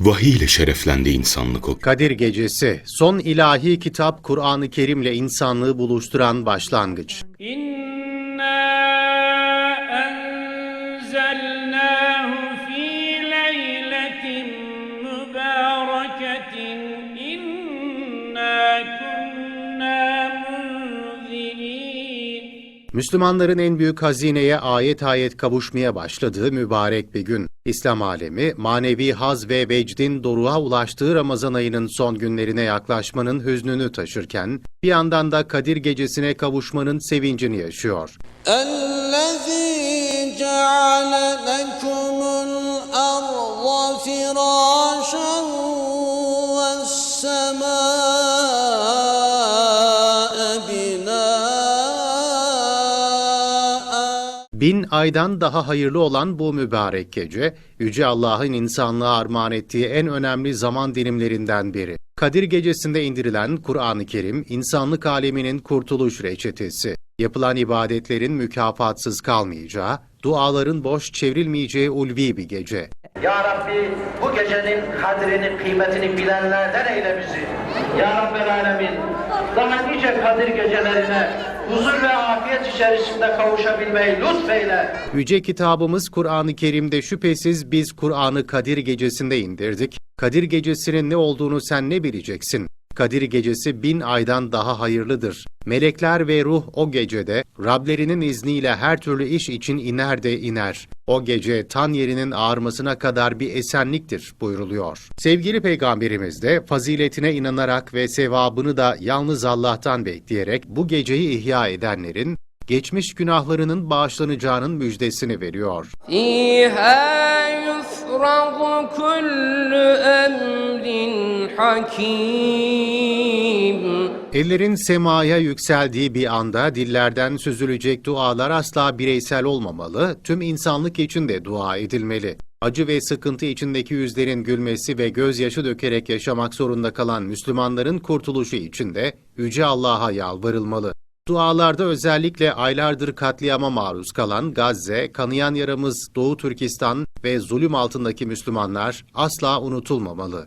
Vahiy ile şereflendi insanlık o. Kadir Gecesi, son ilahi kitap Kur'an-ı Kerim'le insanlığı buluşturan başlangıç. İnna enzelnâhu fî leyletin mübâreketin Müslümanların en büyük hazineye ayet ayet kavuşmaya başladığı mübarek bir gün. İslam alemi, manevi haz ve vecdin doruğa ulaştığı Ramazan ayının son günlerine yaklaşmanın hüznünü taşırken, bir yandan da Kadir Gecesi'ne kavuşmanın sevincini yaşıyor. الذي Bin aydan daha hayırlı olan bu mübarek gece, Yüce Allah'ın insanlığa armağan ettiği en önemli zaman dilimlerinden biri. Kadir Gecesi'nde indirilen Kur'an-ı Kerim, insanlık aleminin kurtuluş reçetesi. Yapılan ibadetlerin mükafatsız kalmayacağı, duaların boş çevrilmeyeceği ulvi bir gece. Ya Rabbi bu gecenin kadrini, kıymetini bilenlerden eyle bizi. Ya Rabbel Alemin daha nice Kadir gecelerine huzur ve afiyet içerisinde kavuşabilmeyi lütfeyle. Yüce kitabımız Kur'an-ı Kerim'de şüphesiz biz Kur'an'ı Kadir Gecesi'nde indirdik. Kadir Gecesi'nin ne olduğunu sen ne bileceksin? Kadir gecesi bin aydan daha hayırlıdır. Melekler ve ruh o gecede Rablerinin izniyle her türlü iş için iner de iner. O gece tan yerinin ağarmasına kadar bir esenliktir buyuruluyor. Sevgili Peygamberimiz de faziletine inanarak ve sevabını da yalnız Allah'tan bekleyerek bu geceyi ihya edenlerin geçmiş günahlarının bağışlanacağının müjdesini veriyor. İhâ yufragu kullu hakim. Ellerin semaya yükseldiği bir anda dillerden süzülecek dualar asla bireysel olmamalı, tüm insanlık için de dua edilmeli. Acı ve sıkıntı içindeki yüzlerin gülmesi ve gözyaşı dökerek yaşamak zorunda kalan Müslümanların kurtuluşu için de Yüce Allah'a yalvarılmalı. Dualarda özellikle aylardır katliama maruz kalan Gazze, kanayan yaramız Doğu Türkistan ve zulüm altındaki Müslümanlar asla unutulmamalı.